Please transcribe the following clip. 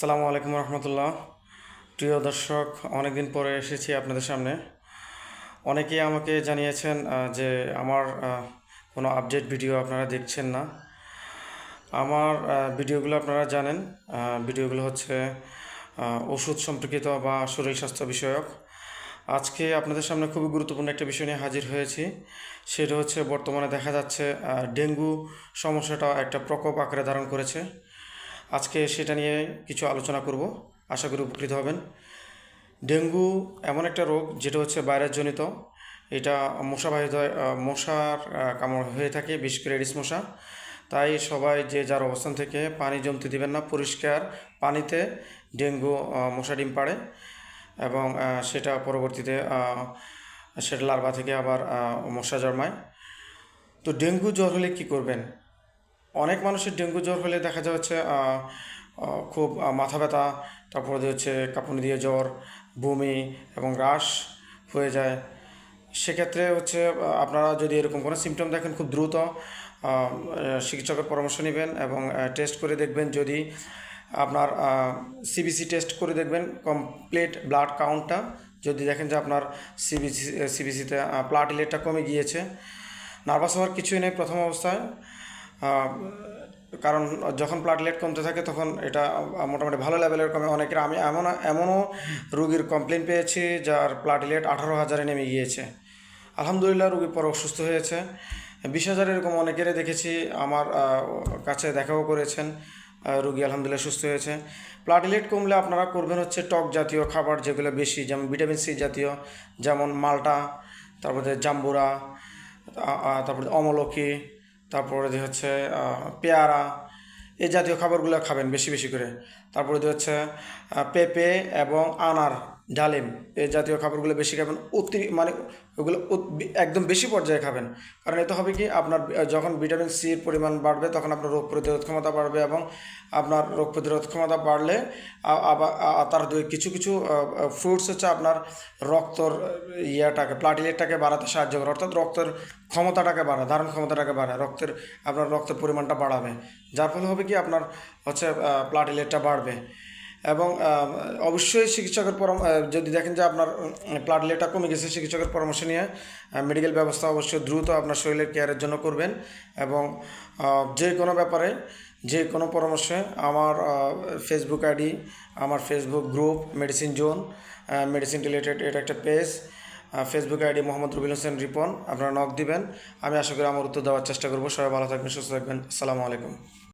আসসালামু আলাইকুম রহমতুল্লাহ। প্রিয় দর্শক, অনেকদিন পরে এসেছি আপনাদের সামনে। অনেকেই আমাকে জানিয়েছেন যে আমার কোনো আপডেট ভিডিও আপনারা দেখছেন না। আমার ভিডিওগুলো আপনারা জানেন। ভিডিওগুলো হচ্ছে ওষুধ সম্পর্কিত বা শরীর স্বাস্থ্য বিষয়ক। আজকে আপনাদের সামনে খুবই গুরুত্বপূর্ণ একটা বিষয় নিয়ে হাজির হয়েছি। সেটা হচ্ছে, বর্তমানে দেখা যাচ্ছে ডেঙ্গু সমস্যাটা একটা প্রকোপ আকারে ধারণ করেছে। আজকে সেটা নিয়ে কিছু আলোচনা করব। আশা করি উপকৃত হবেন। ডেঙ্গু এমন একটা রোগ যেটা হচ্ছে জনিত এটা মশাবাহিত, মশার কামড় হয়ে থাকে, বিশেষ করে এডিস মশা। তাই সবাই যে যার অবস্থান থেকে পানি জমতে দিবেন না, পরিষ্কার পানিতে ডেঙ্গু মশা ডিম পাড়ে এবং সেটা পরবর্তীতে সেটা লার্ভা থেকে আবার মশা জন্মায়। তো ডেঙ্গু জ্বর হলে কী করবেন? অনেক মানুষের ডেঙ্গু জ্বর হলে দেখা যাচ্ছে খুব মাথা ব্যথা, তারপরে হচ্ছে কাঁপুনি দিয়ে জ্বর, বমি এবং রাশ হয়ে যায়। সেক্ষেত্রে হচ্ছে আপনারা যদি এরকম কোনো সিমটম দেখেন, খুব দ্রুত চিকিৎসকের পরামর্শ নেবেন এবং টেস্ট করে দেখবেন। যদি আপনার সিবিসি টেস্ট করে দেখবেন কমপ্লিট ব্লাড কাউন্টটা যদি দেখেন যে আপনার সিবিসি সিবিসিতে প্লাটিলেটটা কমে গিয়েছে। নার্ভাস হওয়ার কিছুই নেই প্রথম অবস্থায়। কারণ যখন প্লাটলেট কমতে থাকে তখন এটা মোটামুটি ভালো লেভেলের কমে। অনেকের আমি এমন, এমনও রুগীর কমপ্লেন পেয়েছি যার প্লাটলেট আঠারো হাজারে নেমে গিয়েছে। আলহামদুলিল্লাহ রুগী পরে অসুস্থ হয়েছে। বিশ হাজার এরকম অনেকেরই দেখেছি, আমার কাছে দেখাও করেছেন রুগী আলহামদুলিল্লাহ সুস্থ হয়েছে। প্লাটিলেট কমলে আপনারা করবেন হচ্ছে টক জাতীয় খাবার, যেগুলো বেশি, যেমন ভিটামিন সি জাতীয়, যেমন মালটা, তারপরে জাম্বুরা তারপরে অমলকি তারপরে যে হচ্ছে পেয়ারা, এ জাতীয় খাবারগুলো খাবেন বেশি বেশি করে। তারপরে যে হচ্ছে পেঁপে এবং আনার ডালিম এই জাতীয় খাবারগুলো বেশি খাবেন, অতি মানে ওগুলো একদম বেশি পর্যায়ে খাবেন। কারণ এতে হবে কি, আপনার যখন ভিটামিন সির পরিমাণ বাড়বে, তখন আপনার রোগ প্রতিরোধ ক্ষমতা বাড়বে এবং আপনার রোগ প্রতিরোধ ক্ষমতা বাড়লে আবার তার কিছু কিছু ফ্রুটস হচ্ছে আপনার রক্তর ইয়াটাকে প্লাটিলেটটাকে বাড়াতে সাহায্য করে, অর্থাৎ রক্তের ক্ষমতাটাকে বাড়ায়, ধারণ ক্ষমতাটাকে বাড়ায়, রক্তের আপনার রক্তের পরিমাণটা বাড়াবে। যার ফলে হবে কি, আপনার হচ্ছে প্লাটিলেটটা বাড়বে। এবং অবশ্যই চিকিৎসকের পরাম- যদি দেখেন যে আপনার প্লাটলেটটা কমে গেছে, চিকিৎসকের পরামর্শ নিয়ে মেডিকেল ব্যবস্থা অবশ্যই দ্রুত আপনার শরীরের কেয়ারের জন্য করবেন এবং যে কোনো ব্যাপারে, যে কোনো পরামর্শে আমার ফেসবুক আইডি আমার Facebook group medicine zone medicine related এটা একটা page Facebook ID Mohammad Rubil Hossain Ripon, আপনারা নক দিবেন। আমি আশা করি আমার উত্তর দেওয়ার চেষ্টা করব। সবাই ভালো থাকবেন, সুস্থ থাকবেন। আসসালামু আলাইকুম।